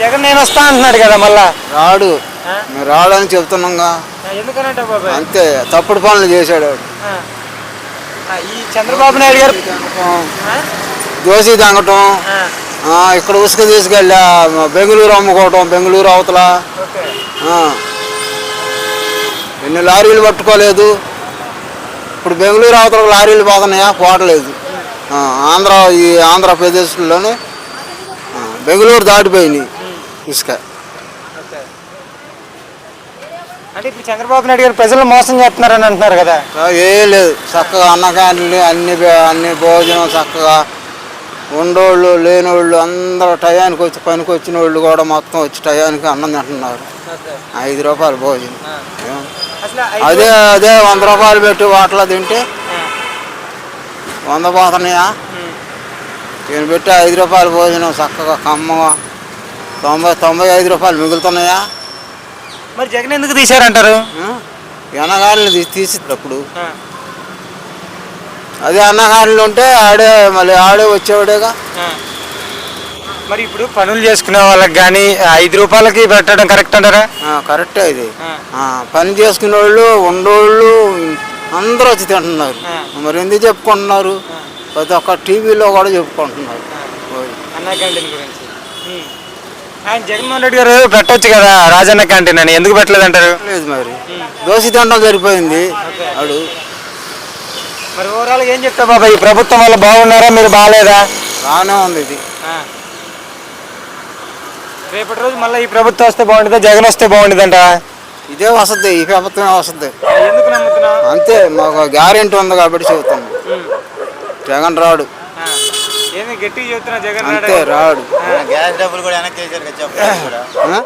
జగన్ నేను వస్తా అంటున్నాడు కదా మళ్ళా. రాడు? మేము రాడని చెప్తున్నాంగా. ఎందుకనంట బాబాయ్? అంతే తప్పుడు పనులు చేశాడు వాడు. ఈ చంద్రబాబు నాయుడు గారు? దోశ తంగటం. ఇక్కడ ఉసుక తీసుకెళ్ళా బెంగళూరు అమ్ముకోవటం బెంగళూరు అవతల. ఎన్ని లారీలు పట్టుకోలేదు. ఇప్పుడు బెంగళూరు అవతల లారీలు పోతున్నాయా? పోవట్లేదు. ఆంధ్ర ఈ ఆంధ్రప్రదేశ్లోనే. బెంగళూరు దాటిపోయినాయి. ఇసుక. అంటే ఇప్పుడు చంద్రబాబు నాయుడు గారు ప్రజలు మోసం చేస్తున్నారని అంటున్నారు కదా. ఏం లేదు. చక్కగా అన్నకాండ్లు అన్ని అన్ని భోజనం చక్కగా ఉండోళ్ళు లేనోళ్ళు అందరూ టయానికి వచ్చి పనికి వచ్చిన వాళ్ళు కూడా మొత్తం వచ్చి టయానికి అన్నం తింటున్నారు. ఐదు రూపాయలు భోజనం. అదే అదే వంద రూపాయలు పెట్టి వాటిలో తింటే వంద పోతున్నాయా? నేను పెట్టి ఐదు రూపాయలు భోజనం చక్కగా కమ్మగా తొంభై తొంభై ఐదు రూపాయలు మిగులుతున్నాయా? మరి జగన్ ఎందుకు తీశారంటారు? ఎనగాళ్ళని తీ తీసేటప్పుడు ఆ, అదే అన్నగాళ్ళు ఉంటే ఆడే మళ్ళీ ఆడే వచ్చేవాడేగా. మరి ఇప్పుడు పనులు చేసుకునే వాళ్ళకి కానీ ఐదు రూపాయలకి పెట్టడం కరెక్ట్ అంటారా? కరెక్టే ఇది. పని చేసుకునే వాళ్ళు ఉండోళ్ళు అందరూ వచ్చి తింటున్నారు. మరి ఎందుకు చెప్పుకుంటున్నారు? ప్రతి ఒక్క టీవీలో కూడా చెప్పుకుంటున్నారు. అన్న క్యాంటీన్ గురించి. ఆయన జగన్మోహన్ రెడ్డి గారు పెట్టొచ్చు కదా రాజన్న క్యాంటీన్ అని. ఎందుకు పెట్టలేదంటారు లేదు మరి. దోశ తినడం సరిపోయింది అడు. మరి ఓవరాల్ ఏం చెప్తా బాబా? ఈ ప్రభుత్వం వల్ల బాగున్నారా? మీరు బాగాలేదా? బాగానే ఉంది ఇది. రేపటి రోజు మళ్ళీ ఈ ప్రభుత్వం వస్తే బాగుంటుందా? జగన్ వస్తే బాగుంటుందంట. ఇదే వస్తుంది ఈ ప్రభుత్వమే వస్తుంది ఎందుకు అంతే మాకు గ్యారెంటీ ఉంది కాబట్టి చెబుతాను జగన్ రాడు. ఏమి గట్టిగా చెప్తున్నా జగన్ అంతే రాడు. గ్యాస్ డబ్బులు కూడా వెనక్కి వేసారు కదా చెప్పండి కూడా ఆ?